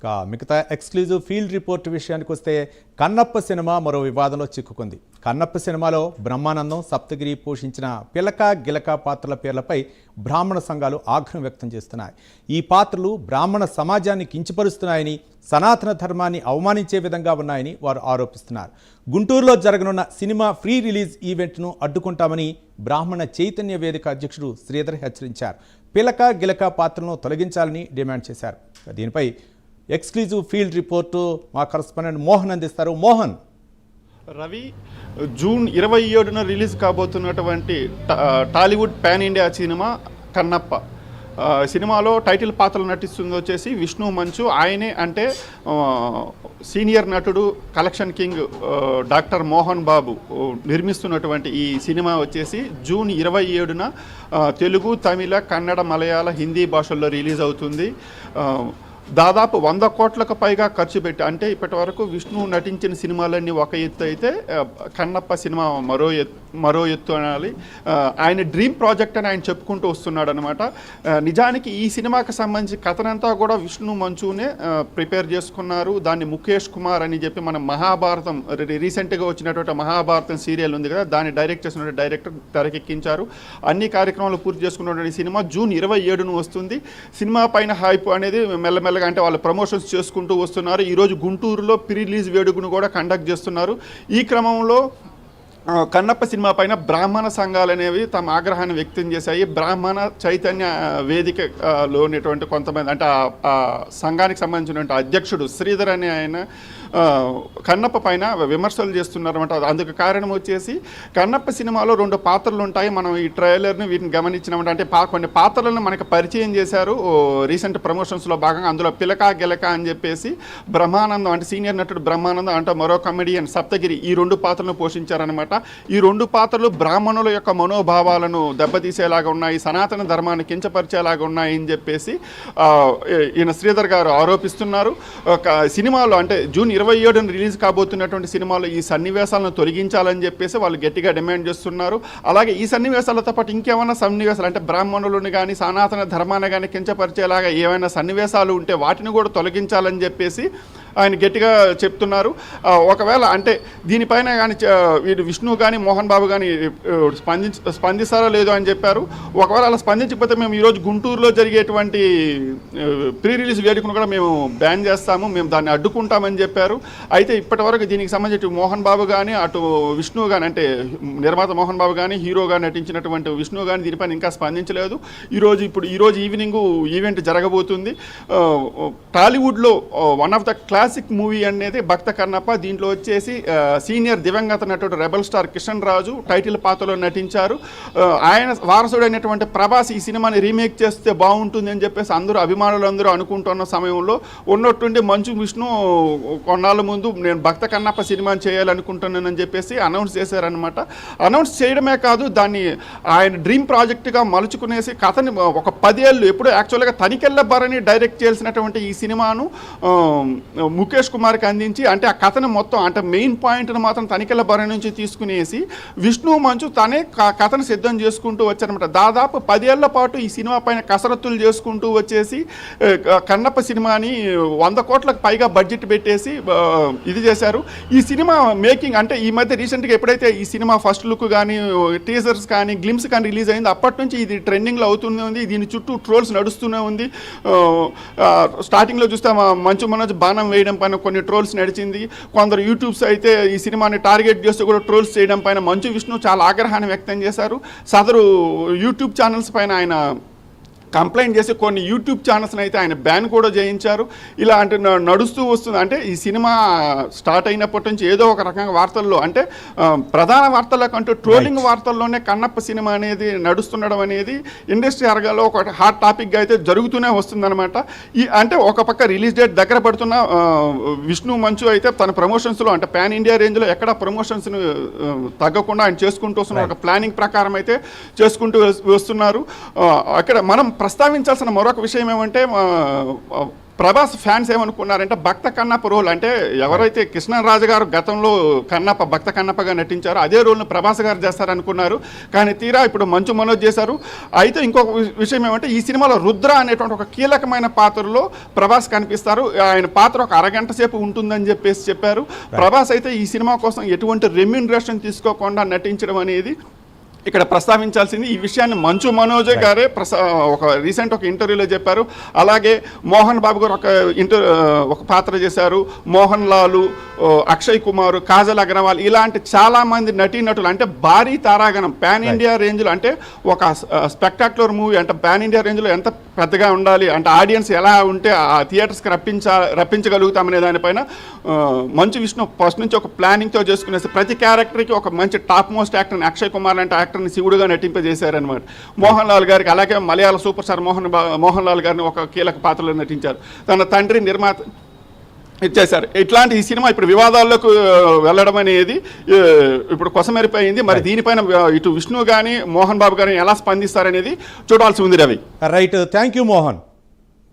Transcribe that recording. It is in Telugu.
ఇక మిగతా ఎక్స్క్లూజివ్ ఫీల్డ్ రిపోర్ట్ విషయానికి వస్తే కన్నప్ప సినిమా మరో వివాదంలో చిక్కుకుంది. కన్నప్ప సినిమాలో బ్రహ్మానందం సప్తగిరి పోషించిన పిలక గిలక పాత్రల పేర్లపై బ్రాహ్మణ సంఘాలు ఆగ్రహం వ్యక్తం చేస్తున్నాయి. ఈ పాత్రలు బ్రాహ్మణ సమాజాన్ని కించపరుస్తున్నాయని సనాతన ధర్మాన్ని అవమానించే విధంగా ఉన్నాయని వారు ఆరోపిస్తున్నారు. గుంటూరులో జరగనున్న సినిమా ఫ్రీ రిలీజ్ ఈవెంట్ను అడ్డుకుంటామని బ్రాహ్మణ చైతన్య వేదిక అధ్యక్షుడు శ్రీధర్ హెచ్చరించారు. పిలక గిలక పాత్రలను తొలగించాలని డిమాండ్ చేశారు. దీనిపై ఎక్స్క్లూజివ్ ఫీల్డ్ రిపోర్టు మా కరస్పాండెంట్ మోహన్ అందిస్తారు. మోహన్. రవి జూన్ ఇరవై ఏడున release కాబోతున్నటువంటి Tollywood pan India cinema Kannappa. సినిమాలో టైటిల్ పాత్రలు నటిస్తుంది వచ్చేసి విష్ణు మంచు. ఆయనే అంటే సీనియర్ నటుడు collection king doctor Mohan Babu. నిర్మిస్తున్నటువంటి ఈ సినిమా వచ్చేసి జూన్ ఇరవై ఏడున తెలుగు తమిళ కన్నడ మలయాళ హిందీ భాషల్లో రిలీజ్ అవుతుంది. దాదాపు వంద కోట్లకు పైగా ఖర్చు పెట్టి అంటే ఇప్పటి వరకు విష్ణు నటించిన సినిమాలన్నీ ఒక ఎత్తు అయితే కన్నప్ప సినిమా మరో ఎత్తు. మరో ఎత్తు అనాలి. ఆయన డ్రీమ్ ప్రాజెక్ట్ అని ఆయన చెప్పుకుంటూ వస్తున్నాడు అనమాట నిజానికి ఈ సినిమాకి సంబంధించి కథనంతా కూడా విష్ణు మంచునే ప్రిపేర్ చేసుకున్నారు. దాన్ని ముఖేష్ కుమార్ అని చెప్పి మన మహాభారతం రీసెంట్గా వచ్చినటువంటి మహాభారతం సీరియల్ ఉంది కదా దాన్ని డైరెక్ట్ చేసినటువంటి డైరెక్టర్ తెరకెక్కించారు. అన్ని కార్యక్రమాలు పూర్తి చేసుకున్నటువంటి సినిమా జూన్ ఇరవై ఏడును వస్తుంది. సినిమా పైన హైప్ అనేది మెల్లమెల్లగా అంటే వాళ్ళు ప్రమోషన్స్ చేసుకుంటూ వస్తున్నారు. ఈరోజు గుంటూరులో ప్రీ రిలీజ్ వేడుకను కూడా కండక్ట్ చేస్తున్నారు. ఈ క్రమంలో కన్నప్ప సినిమా పైన బ్రాహ్మణ సంఘాలు అనేవి తమ ఆగ్రహాన్ని వ్యక్తం చేశాయి. బ్రాహ్మణ చైతన్య వేదిక ఆ, కొంతమంది అంటే ఆ- సంఘానికి సంబంధించినటువంటి అధ్యక్షుడు శ్రీధర్ అనే ఆయన కన్నప్ప పైన విమర్శలు చేస్తున్నారన్నమాట. అందుకు కారణం వచ్చేసి కన్నప్ప సినిమాలో రెండు పాత్రలు ఉంటాయి. మనం ఈ ట్రైలర్ని వీటిని గమనించినామంటే అంటే పా కొన్ని పాత్రలను మనకి పరిచయం చేశారు. రీసెంట్ ప్రమోషన్స్లో భాగంగా అందులో పిలక గిలక అని చెప్పేసి బ్రహ్మానందం అంటే సీనియర్ నటుడు బ్రహ్మానందం అంటే మరో కమెడియన్ సప్తగిరి ఈ రెండు పాత్రలను పోషించారనమాట ఈ రెండు పాత్రలు బ్రాహ్మణుల యొక్క మనోభావాలను దెబ్బతీసేలాగా ఉన్నాయి. సనాతన ధర్మాన్ని కించపరిచేలాగా ఉన్నాయి అని చెప్పేసి ఈయన శ్రీధర్ గారు ఆరోపిస్తున్నారు. ఒక సినిమాలో అంటే జూన్ ఇరవై ఏడున రిలీజ్ కాబోతున్నటువంటి సినిమాలో ఈ సన్నివేశాలను తొలగించాలని చెప్పేసి వాళ్ళు గట్టిగా డిమాండ్ చేస్తున్నారు. అలాగే ఈ సన్నివేశాలతో పాటు ఇంకేమైనా సన్నివేశాలు అంటే బ్రాహ్మణులను కానీ సనాతన ధర్మాన్ని కానీ కించపరిచేలాగా ఏమైనా సన్నివేశాలు ఉంటే వాటిని కూడా తొలగించాలని చెప్పేసి ఆయన గట్టిగా చెప్తున్నారు. ఒకవేళ అంటే దీనిపైన కానీ వీడు విష్ణు కానీ మోహన్ బాబు కానీ స్పందించ స్పందిస్తారో లేదో అని చెప్పారు. ఒకవేళ అలా స్పందించకపోతే మేము ఈరోజు గుంటూరులో జరిగేటువంటి ప్రీ రిలీజ్ వేడుకను కూడా మేము బ్యాన్ చేస్తాము. మేము దాన్ని అడ్డుకుంటామని చెప్పారు. అయితే ఇప్పటివరకు దీనికి సంబంధించి మోహన్ బాబు కానీ అటు విష్ణు కానీ అంటే నిర్మాత మోహన్ బాబు కానీ హీరోగా నటించినటువంటి విష్ణు కానీ దీనిపైన ఇంకా స్పందించలేదు. ఈరోజు ఇప్పుడు ఈరోజు ఈవినింగ్ ఈవెంట్ జరగబోతుంది. టాలీవుడ్లో one of the classic movie అనేది భక్త కన్నప్ప దీంట్లో వచ్చేసి సీనియర్ దివంగత నటుడు rebel star Kishan Raju title పాత్రలో నటించారు. ఆయన వారసుడైనటువంటి ప్రభాస్ ఈ సినిమాని రీమేక్ చేస్తే బాగుంటుంది అని చెప్పేసి అందరూ అభిమానులందరూ అనుకుంటున్న సమయంలో ఉన్నట్టుండి మంచు విష్ణు కొన్నాళ్ళ ముందు నేను భక్త కన్నప్ప సినిమాని చేయాలనుకుంటున్నానని చెప్పేసి అనౌన్స్ చేశారనమాట అనౌన్స్ చేయడమే కాదు దాన్ని ఆయన డ్రీమ్ ప్రాజెక్ట్గా మలుచుకునేసి కథని ఒక పదేళ్ళు ఎప్పుడు యాక్చువల్గా తనికెళ్ళ భరణి డైరెక్ట్ చేసినటువంటి ఈ సినిమాను ముఖేష్ కుమార్కి అందించి అంటే ఆ కథను మొత్తం అంటే మెయిన్ పాయింట్ను మాత్రం తనికెళ్ళ భరణి నుంచి తీసుకునేసి విష్ణు మంచు తనే క- కథను సిద్ధం చేసుకుంటూ వచ్చారనమాట దాదాపు పదేళ్ళ పాటు ఈ సినిమా పైన కసరత్తులు చేసుకుంటూ వచ్చేసి కన్నప్ప సినిమాని వంద కోట్లకు పైగా బడ్జెట్ పెట్టేసి ఇది చేశారు. ఈ సినిమా మేకింగ్ అంటే ఈ మధ్య రీసెంట్గా ఎప్పుడైతే ఈ సినిమా ఫస్ట్ లుక్ కానీ టీజర్స్ కానీ గ్లిమ్స్ కానీ రిలీజ్ అయింది అప్పటి నుంచి ఇది ట్రెండింగ్లో అవుతూనే ఉంది. దీని చుట్టూ ట్రోల్స్ నడుస్తూనే ఉంది. స్టార్టింగ్లో చూస్తే మా మంచు మనోజ్ బాణం చేయడం పైన కొన్ని ట్రోల్స్ నడిచింది. కొందరు యూట్యూబ్స్ అయితే ఈ సినిమాని టార్గెట్ చేస్తూ కూడా ట్రోల్స్ చేయడం పైన మంచు విష్ణు చాలా ఆగ్రహాన్ని వ్యక్తం చేశారు. సదరు యూట్యూబ్ ఛానల్స్ పైన ఆయన కంప్లైంట్ చేసి కొన్ని యూట్యూబ్ ఛానల్స్ని అయితే ఆయన బ్యాన్ కూడా చేయించారు. ఇలా అంటే నడుస్తూ వస్తుంది. అంటే ఈ సినిమా స్టార్ట్ అయినప్పటి నుంచి ఏదో ఒక రకంగా వార్తల్లో అంటే ప్రధాన వార్తల కంటూ ట్రోలింగ్ వార్తల్లోనే కన్నప్ప సినిమా అనేది నడుస్తుండడం అనేది ఇండస్ట్రీ అరగాలో ఒక హాట్ టాపిక్గా అయితే జరుగుతూనే వస్తుందన్నమాట. ఈ అంటే ఒక పక్క రిలీజ్ డేట్ దగ్గర పడుతున్న విష్ణు మంచు అయితే తన ప్రమోషన్స్లో అంటే పాన్ ఇండియా రేంజ్లో ఎక్కడ ప్రమోషన్స్ను తగ్గకుండా ఆయన చేసుకుంటూ వస్తున్నారు ఒక ప్లానింగ్ ప్రకారం అయితే చేసుకుంటూ వస్- వస్తున్నారు అక్కడ మనం ప్రస్తావించాల్సిన మరొక విషయం ఏమంటే ప్రభాస్ ఫ్యాన్స్ ఏమనుకున్నారంటే భక్త కన్నప్ప రోల్ అంటే ఎవరైతే కృష్ణరాజు గారు గతంలో కన్నప్ప భక్త కన్నప్పగా నటించారో అదే రోల్ను ప్రభాస్ గారు చేస్తారనుకున్నారు. కానీ తీరా ఇప్పుడు మంచు మనోజ్ చేశారు. అయితే ఇంకొక విషయం ఏమంటే ఈ సినిమాలో రుద్ర అనేటువంటి ఒక కీలకమైన పాత్రలో ప్రభాస్ కనిపిస్తారు. ఆయన పాత్ర ఒక అరగంట సేపు ఉంటుందని చెప్పేసి చెప్పారు. ప్రభాస్ అయితే ఈ సినిమా కోసం ఎటువంటి రెమ్యూనరేషన్ తీసుకోకుండా నటించడం అనేది ఇక్కడ ప్రస్తావించాల్సింది ఈ విషయాన్ని మంచు మనోజ్ గారే ప్రసా ఒక రీసెంట్ ఒక ఇంటర్వ్యూలో చెప్పారు. అలాగే మోహన్ బాబు గారు ఒక ఇంటర్ ఒక పాత్ర చేశారు. మోహన్ లాలు అక్షయ్ కుమార్ కాజల్ అగర్వాల్ ఇలాంటి చాలా మంది నటీనటులు అంటే భారీ తారాగణం. పాన్ ఇండియా రేంజ్లో అంటే ఒక స్పెక్టాక్యులర్ మూవీ అంటే పాన్ ఇండియా రేంజ్లో ఎంత పెద్దగా ఉండాలి? అంటే ఆడియన్స్ ఎలా ఉంటే ఆ థియేటర్స్కి రప్పించా రప్పించగలుగుతామనే దానిపైన మంచు విష్ణు ఫస్ట్ నుంచి ఒక ప్లానింగ్తో చేసుకునేసి ప్రతి క్యారెక్టర్కి ఒక మంచి టాప్ మోస్ట్ యాక్టర్ని అక్షయ్ కుమార్ లాంటి యాక్టర్ని శివుడుగా నటింపజేశారనమాట మోహన్ లాల్ గారికి అలాగే మలయాళ సూపర్ స్టార్ మోహన్ మోహన్ లాల్ గారిని ఒక కీలక పాత్రలో నటించారు. తన తండ్రి నిర్మాత ఇచ్చేశారు. ఇట్లాంటి ఈ సినిమా ఇప్పుడు వివాదాల్లోకి వెళ్ళడం అనేది ఇప్పుడు కొసమెరిపోయింది. మరి దీనిపైన ఇటు విష్ణు కానీ మోహన్ బాబు గారిని ఎలా స్పందిస్తారనేది చూడాల్సి ఉంది Ravi. Right thank you Mohan.